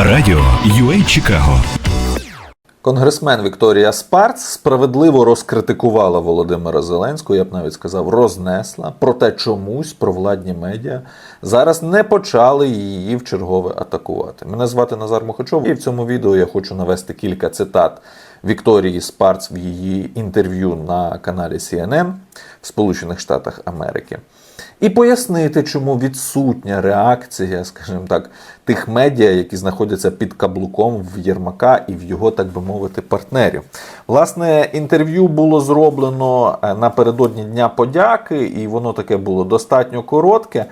Радіо UA Чикаго Конгресмен Вікторія Спарц справедливо розкритикувала Володимира Зеленського, я б навіть сказав, рознесла. Проте чомусь провладні медіа зараз не почали її в чергове атакувати. Мене звати Назар Мохачов, і в цьому відео я хочу навести кілька цитат Вікторії Спарц в її інтерв'ю на каналі CNN в Сполучених Штатах Америки. І пояснити, чому відсутня реакція, скажімо так, тих медіа, які знаходяться під каблуком в Єрмака і в його, так би мовити, партнерів. Власне, інтерв'ю було зроблено е, напередодні Дня подяки, і воно таке було достатньо коротке.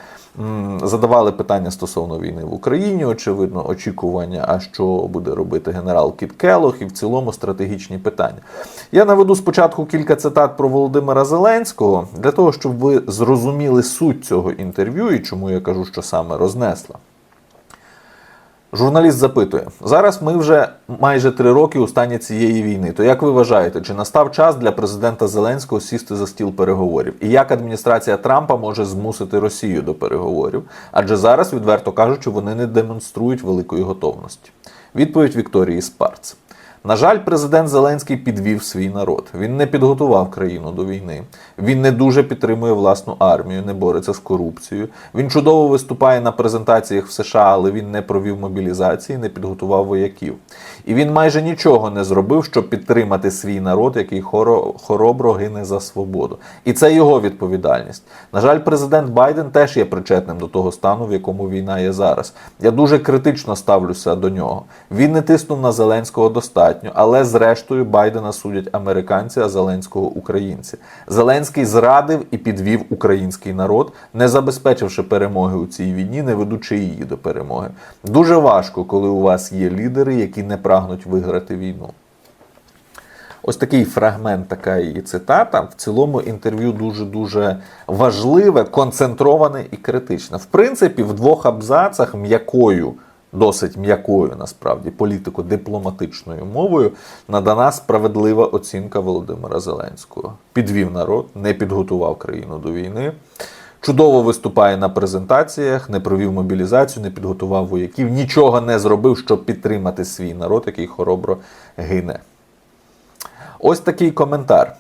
Задавали питання стосовно війни в Україні, очевидно, очікування, а що буде робити генерал Кіт Келох, і в цілому стратегічні питання. Я наведу спочатку кілька цитат про Володимира Зеленського для того, щоб ви зрозуміли суть цього інтерв'ю і чому я кажу, що саме рознесла. Журналіст запитує: зараз ми вже майже три роки у стані цієї війни. То як ви вважаєте, чи настав час для президента Зеленського сісти за стіл переговорів? І як адміністрація Трампа може змусити Росію до переговорів? Адже зараз, відверто кажучи, вони не демонструють великої готовності. Відповідь Вікторії Спарц. На жаль, президент Зеленський підвів свій народ. Він не підготував країну до війни. Він не дуже підтримує власну армію, не бореться з корупцією. Він чудово виступає на презентаціях в США, але він не провів мобілізації, не підготував вояків. І він майже нічого не зробив, щоб підтримати свій народ, який хоро, хоробро гине за свободу. І це його відповідальність. На жаль, президент Байден теж є причетним до того стану, в якому війна є зараз. Я дуже критично ставлюся до нього. Він не тиснув на Зеленського достатньо, але зрештою Байдена судять американці, а Зеленського українці. Зеленський зрадив і підвів український народ, не забезпечивши перемоги у цій війні, не ведучи її до перемоги. Дуже важко, коли у вас є лідери, які не прагнуть виграти війну. Ось такий фрагмент, така її цитата. В цілому інтерв'ю дуже-дуже важливе, концентроване і критичне. В принципі, в двох абзацах м'якою, досить м'якою насправді політико-дипломатичною мовою надана справедлива оцінка Володимира Зеленського. Підвів народ, не підготував країну до війни. Чудово виступає на презентаціях, не провів мобілізацію, не підготував вояків, нічого не зробив, щоб підтримати свій народ, який хоробро гине. Ось такий коментар.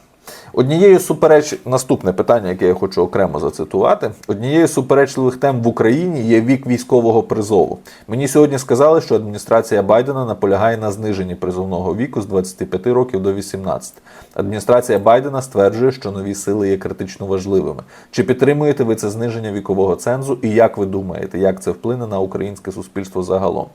Однією супереч... Наступне питання, яке я хочу окремо зацитувати. Однією з суперечливих тем в Україні є вік військового призову. Мені сьогодні сказали, що адміністрація Байдена наполягає на зниженні призовного віку з 25 років до 18. Адміністрація Байдена стверджує, що нові сили є критично важливими. Чи підтримуєте ви це зниження вікового цензу, і як ви думаєте, як це вплине на українське суспільство загалом?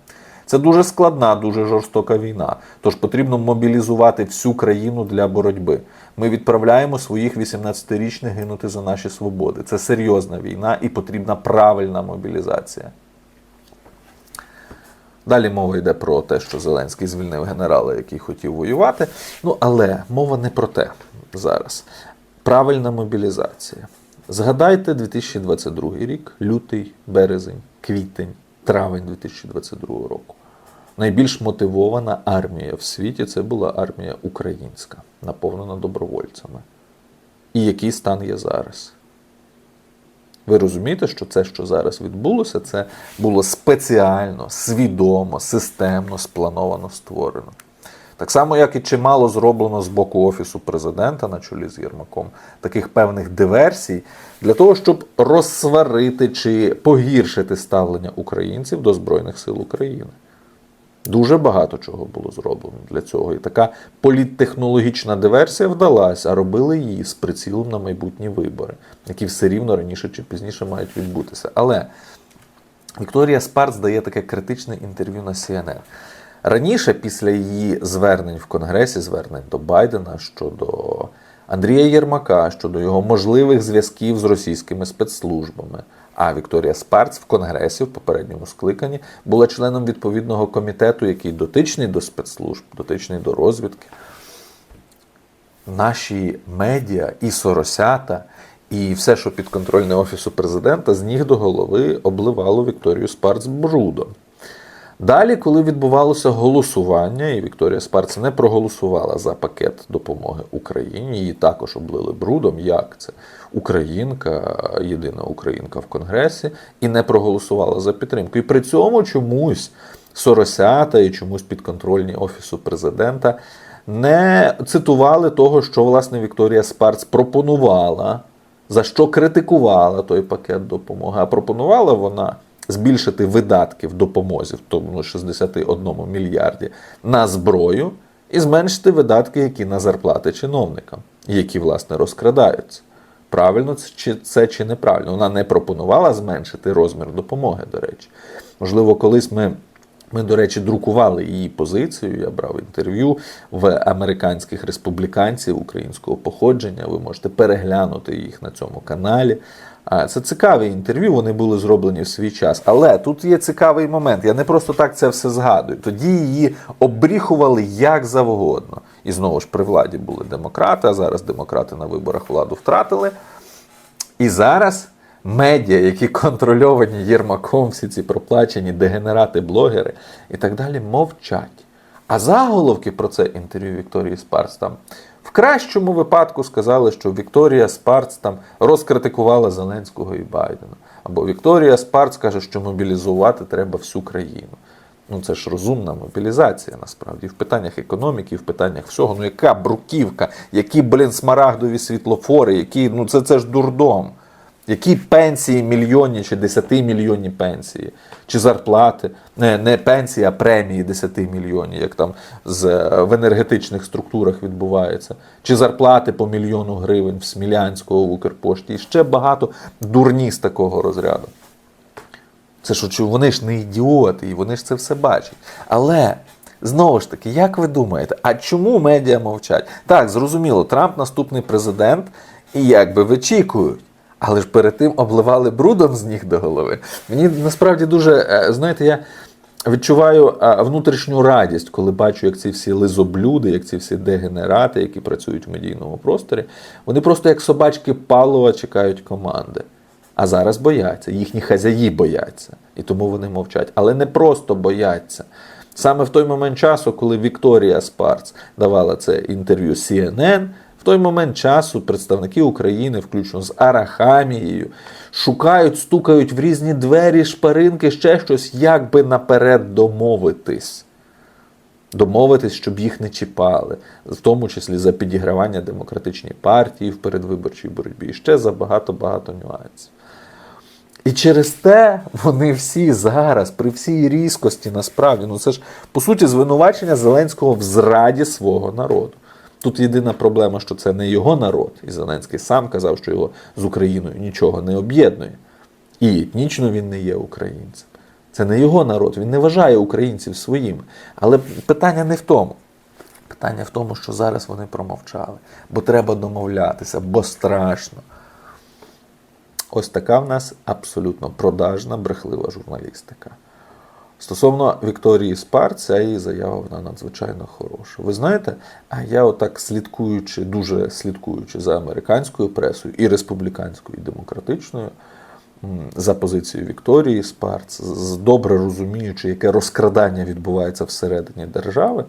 Це дуже складна, дуже жорстока війна. Тож потрібно мобілізувати всю країну для боротьби. Ми відправляємо своїх 18-річних гинути за наші свободи. Це серйозна війна і потрібна правильна мобілізація. Далі мова йде про те, що Зеленський звільнив генерала, який хотів воювати. Ну, але мова не про те зараз. Правильна мобілізація. Згадайте 2022 рік, лютий, березень, квітень, травень 2022 року. Найбільш мотивована армія в світі це була армія українська, наповнена добровольцями. І який стан є зараз? Ви розумієте, що це, що зараз відбулося, це було спеціально, свідомо, системно, сплановано створено. Так само, як і чимало зроблено з боку Офісу президента на чолі з Єрмаком, таких певних диверсій, для того, щоб розсварити чи погіршити ставлення українців до Збройних сил України. Дуже багато чого було зроблено для цього. І така політтехнологічна диверсія вдалася, а робили її з прицілом на майбутні вибори, які все рівно раніше чи пізніше мають відбутися. Але Вікторія Спарц дає таке критичне інтерв'ю на CNN. Раніше, після її звернень в Конгресі, звернень до Байдена щодо Андрія Єрмака, щодо його можливих зв'язків з російськими спецслужбами. А Вікторія Спарц в Конгресі в попередньому скликанні була членом відповідного комітету, який дотичний до спецслужб, дотичний до розвідки. Наші медіа і соросята, і все, що підконтрольне Офісу президента, з ніг до голови обливало Вікторію Спарц брудом. Далі, коли відбувалося голосування, і Вікторія Спарц не проголосувала за пакет допомоги Україні, її також облили брудом. Як це? Українка, єдина українка в Конгресі, і не проголосувала за підтримку. І при цьому чомусь соросята і чомусь підконтрольні Офісу президента, не цитували того, що власне Вікторія Спарц пропонувала, за що критикувала той пакет допомоги. А пропонувала вона збільшити видатки в допомозі, в тому 61 мільярді, на зброю і зменшити видатки, які на зарплати чиновникам, які, власне, розкрадаються. Правильно це чи, це чи неправильно? Вона не пропонувала зменшити розмір допомоги, до речі. Можливо, колись ми, ми, до речі, друкували її позицію. Я брав інтерв'ю в американських республіканців українського походження. Ви можете переглянути їх на цьому каналі. Це цікаві інтерв'ю, вони були зроблені в свій час. Але тут є цікавий момент. Я не просто так це все згадую. Тоді її обріхували як завгодно. І знову ж при владі були демократи, а зараз демократи на виборах владу втратили. І зараз медіа, які контрольовані Єрмаком, всі ці проплачені дегенерати, блогери і так далі, мовчать. А заголовки про це інтерв'ю Вікторії Спарц там кращому випадку сказали, що Вікторія Спарц там розкритикувала Зеленського і Байдена. Або Вікторія Спарц каже, що мобілізувати треба всю країну. Ну це ж розумна мобілізація насправді в питаннях економіки, в питаннях всього. Ну яка бруківка, які, блін, смарагдові світлофори, які, ну це, це ж дурдом. Які пенсії мільйонні чи 10-мільйонні пенсії, чи зарплати, не, не пенсії, а премії 10 мільйонів, як там з, е, в енергетичних структурах відбувається, чи зарплати по мільйону гривень в Смілянського в Укрпошті, і ще багато дурні з такого розряду. Це ж вони ж не ідіоти, і вони ж це все бачать. Але знову ж таки, як ви думаєте, а чому медіа мовчать? Так, зрозуміло, Трамп наступний президент, і якби вичікують. Але ж перед тим обливали брудом з ніг до голови. Мені насправді дуже, е, знаєте, я відчуваю е, внутрішню радість, коли бачу, як ці всі лизоблюди, як ці всі дегенерати, які працюють в медійному просторі, вони просто як собачки палива чекають команди. А зараз бояться, їхні хазяї бояться, і тому вони мовчать. Але не просто бояться. Саме в той момент часу, коли Вікторія Спарц давала це інтерв'ю CNN, в той момент часу представники України, включно з Арахамією, шукають, стукають в різні двері, шпаринки, ще щось, як би наперед домовитись. Домовитись, щоб їх не чіпали, в тому числі за підігравання демократичній партії в передвиборчій боротьбі, і ще за багато-багато нюансів. І через те вони всі зараз, при всій різкості, насправді, ну це ж по суті звинувачення Зеленського в зраді свого народу. Тут єдина проблема, що це не його народ, і Зеленський сам казав, що його з Україною нічого не об'єднує. І етнічно він не є українцем. Це не його народ, він не вважає українців своїми. Але питання не в тому. Питання в тому, що зараз вони промовчали, бо треба домовлятися, бо страшно. Ось така в нас абсолютно продажна, брехлива журналістика. Стосовно Вікторії Спар, ця її заява вона надзвичайно хороша. Ви знаєте, а я отак слідкуючи, дуже слідкуючи за американською пресою, і республіканською, і демократичною, за позицією Вікторії Спарц, з- добре розуміючи, яке розкрадання відбувається всередині держави,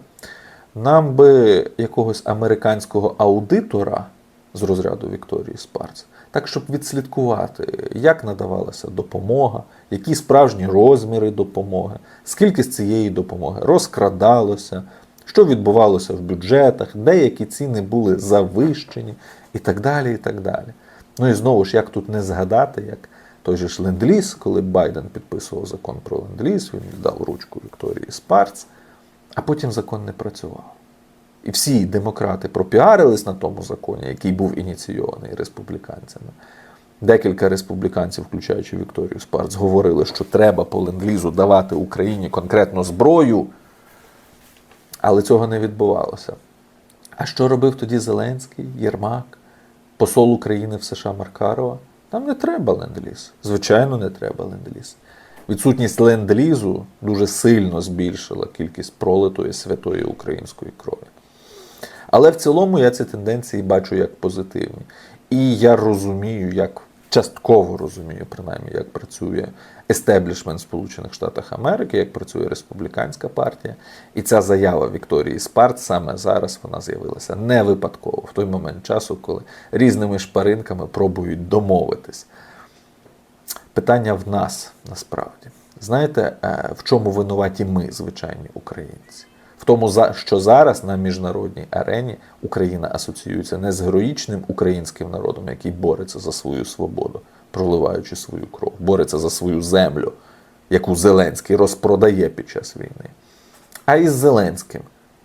нам би якогось американського аудитора з розряду Вікторії Спарц, так щоб відслідкувати, як надавалася допомога, які справжні розміри допомоги, скільки з цієї допомоги розкрадалося, що відбувалося в бюджетах, деякі ціни були завищені і так далі. і так далі. Ну і знову ж, як тут не згадати, як той же ж ленд-ліз, коли Байден підписував закон про ленд-ліз, він дав ручку Вікторії Спарц, а потім закон не працював. І всі демократи пропіарились на тому законі, який був ініційований республіканцями. Декілька республіканців, включаючи Вікторію Спарц, говорили, що треба по ленд-лізу давати Україні конкретно зброю, але цього не відбувалося. А що робив тоді Зеленський, Єрмак, посол України в США Маркарова? Нам не треба ленд-ліз. Звичайно, не треба ленд-ліз. Відсутність ленд-лізу дуже сильно збільшила кількість пролитої святої української крові. Але в цілому я ці тенденції бачу як позитивні. І я розумію, як частково розумію, принаймні, як працює естеблішмент Сполучених Штатах Америки, як працює республіканська партія. І ця заява Вікторії Спарт саме зараз вона з'явилася не випадково, в той момент часу, коли різними шпаринками пробують домовитись. Питання в нас насправді. Знаєте, е, в чому винуваті ми, звичайні українці? В тому, що зараз на міжнародній арені Україна асоціюється не з героїчним українським народом, який бореться за свою свободу, проливаючи свою кров, бореться за свою землю, яку Зеленський розпродає під час війни, а із Зеленським,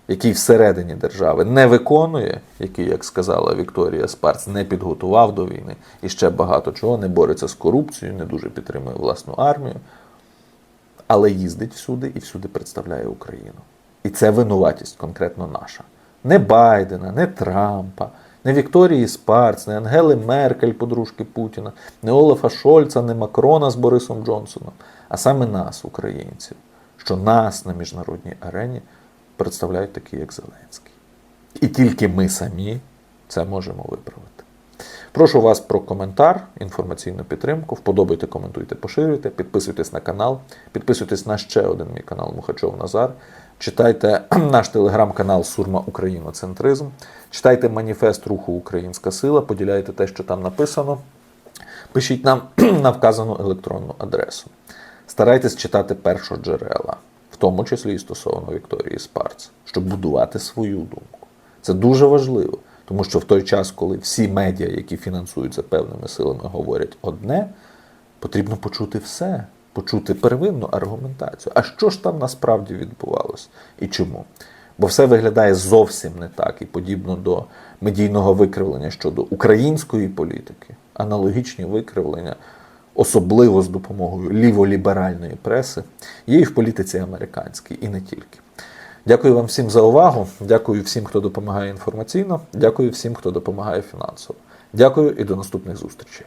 який всередині держави не виконує, який, як сказала Вікторія Спарц, не підготував до війни і ще багато чого, не бореться з корупцією, не дуже підтримує власну армію, але їздить всюди і всюди представляє Україну. І це винуватість конкретно наша. Не Байдена, не Трампа, не Вікторії Спарц, не Ангели Меркель, подружки Путіна, не Олафа Шольца, не Макрона з Борисом Джонсоном, а саме нас, українців, що нас на міжнародній арені представляють такі, як Зеленський. І тільки ми самі це можемо виправити. Прошу вас про коментар, інформаційну підтримку. Вподобайте, коментуйте, поширюйте, підписуйтесь на канал, підписуйтесь на ще один мій канал Мухачов Назар. Читайте наш телеграм-канал Сурма Україноцентризм. Читайте маніфест руху Українська сила, поділяйте те, що там написано. Пишіть нам на вказану електронну адресу. Старайтесь читати першоджерела, в тому числі і стосовно Вікторії Спарц, щоб будувати свою думку. Це дуже важливо, тому що в той час, коли всі медіа, які фінансуються певними силами, говорять одне, потрібно почути все, почути первинну аргументацію. А що ж там насправді відбувалося і чому? Бо все виглядає зовсім не так і подібно до медійного викривлення щодо української політики, аналогічні викривлення, особливо з допомогою ліволіберальної преси, є і в політиці американській, і не тільки. Дякую вам всім за увагу. Дякую всім, хто допомагає інформаційно. Дякую всім, хто допомагає фінансово. Дякую і до наступних зустрічей.